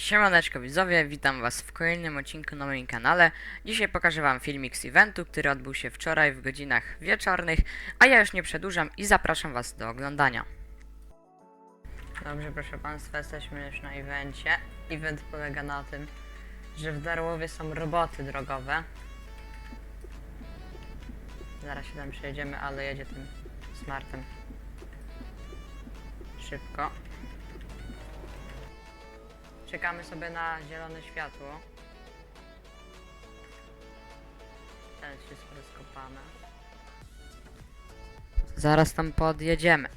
Siemaneczko widzowie, witam was w kolejnym odcinku na moim kanale. Dzisiaj pokażę wam filmik z eventu, który odbył się wczoraj w godzinach wieczornych, a ja już nie przedłużam i zapraszam was do oglądania. Dobrze, proszę państwa, jesteśmy już na evencie. Event polega na tym, że w Darłowie są roboty drogowe. Zaraz się tam przejedziemy, ale jedzie tym smartem szybko. Czekamy sobie na zielone światło. Teraz wszystko rozkopane. Zaraz tam podjedziemy.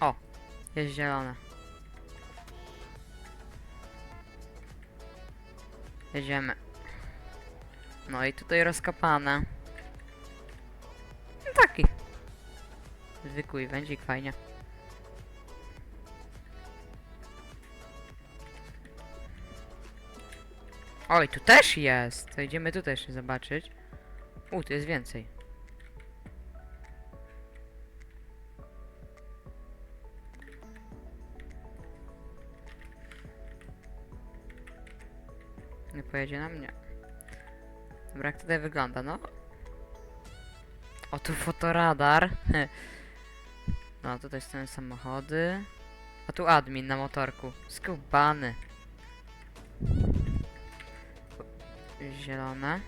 O, jest zielone. Jedziemy. No i tutaj rozkopane. No taki. Zwykły wędzik, fajnie. Oj, tu też jest! To idziemy tutaj jeszcze zobaczyć. U, tu jest więcej. Nie pojedzie na mnie. Dobra, jak tutaj wygląda, no? O, tu fotoradar. No, tutaj stoją samochody. A tu admin na motorku. Skubany. Zielone.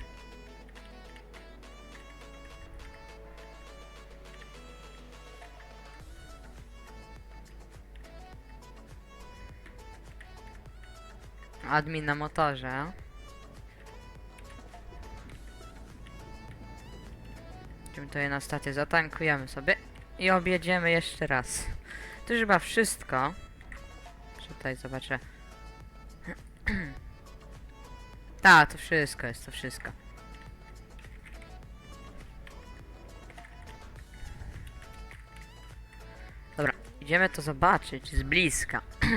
Admin na motorze. Idziemy tutaj na stację, zatankujemy sobie i objedziemy jeszcze raz. To już chyba wszystko. Tutaj zobaczę. Tak, to wszystko jest, to wszystko. Dobra, idziemy to zobaczyć z bliska.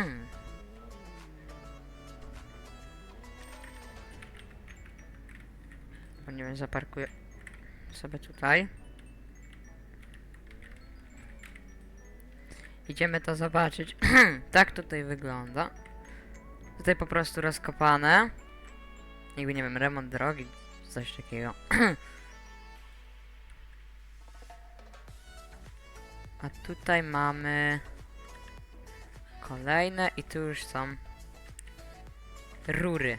Bo nie wiem, zaparkuję sobie tutaj. Idziemy to zobaczyć. tak tutaj wygląda. Tutaj po prostu rozkopane. Jakby nie wiem, remont drogi, coś takiego. A tutaj mamy kolejne i tu już są rury.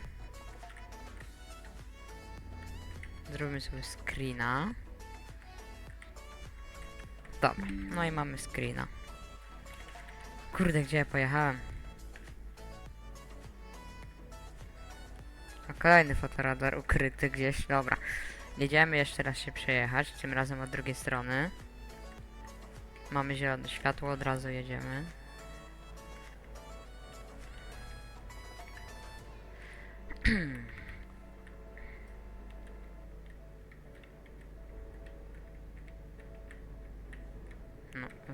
Zrobimy sobie screena. Dobra, no i mamy screena. Kurde, gdzie ja pojechałem? A kolejny fotoradar ukryty gdzieś, dobra. Jedziemy jeszcze raz się przejechać, tym razem od drugiej strony. Mamy zielone światło, od razu jedziemy. No,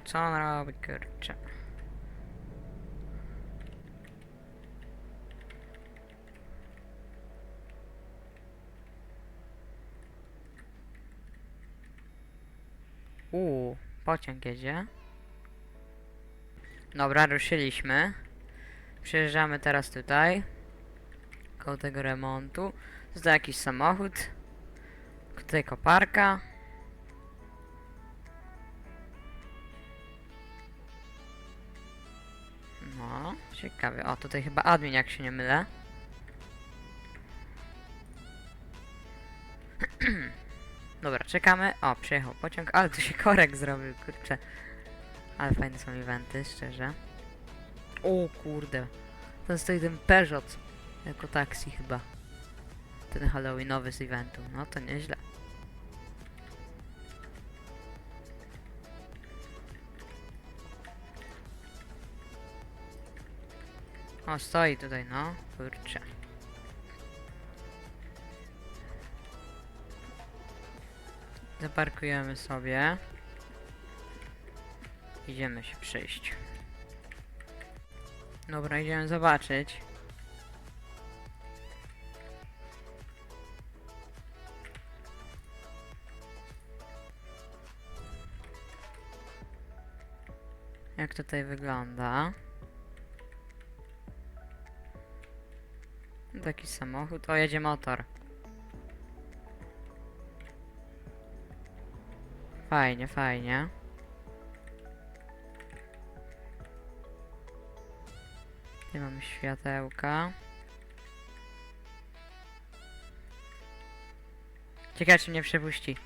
co on robi, kurczę? Uuu, pociąg jedzie. Dobra, ruszyliśmy. Przyjeżdżamy teraz tutaj. Koło tego remontu. Tutaj jakiś samochód. Tutaj koparka. No, ciekawe. O, tutaj chyba admin, jak się nie mylę. Dobra, czekamy. O, przyjechał pociąg, ale tu się korek zrobił, kurczę. Ale fajne są eventy, szczerze. O kurde. Ten stoi ten Peugeot. Jako taksi chyba. Ten Halloweenowy z eventu. No to nieźle. O, stoi tutaj, no. Kurczę. Zaparkujemy sobie. Idziemy się przejść. Dobra, idziemy zobaczyć. Jak tutaj wygląda. Taki samochód. O, jedzie motor. Fajnie, fajnie. Tutaj mamy światełka. Ciekawe, czy mnie przepuści.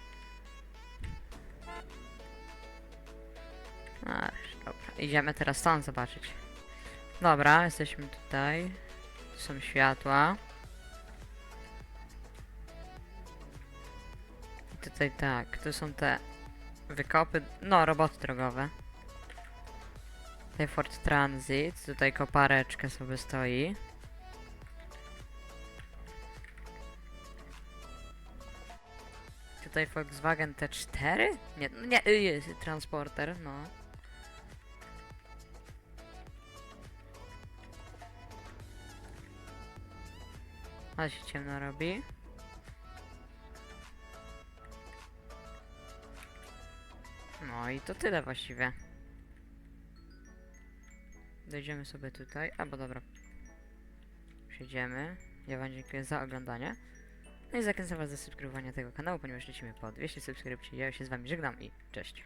Aż, dobra. Idziemy teraz stąd zobaczyć. Dobra, jesteśmy tutaj. Tu są światła. I tutaj tak, tu są te wykopy, no roboty drogowe. Tutaj Ford Transit, tutaj kopareczka sobie stoi. Tutaj Volkswagen T4? Nie, nie, y, jest transporter, no. Ale się ciemno robi. No i to tyle właściwie. Dojdziemy sobie tutaj, albo dobra. Przejdziemy. Ja wam dziękuję za oglądanie. No i zachęcam was do subskrybowania tego kanału, ponieważ lecimy po 200 subskrypcji. Ja się z wami żegnam i cześć.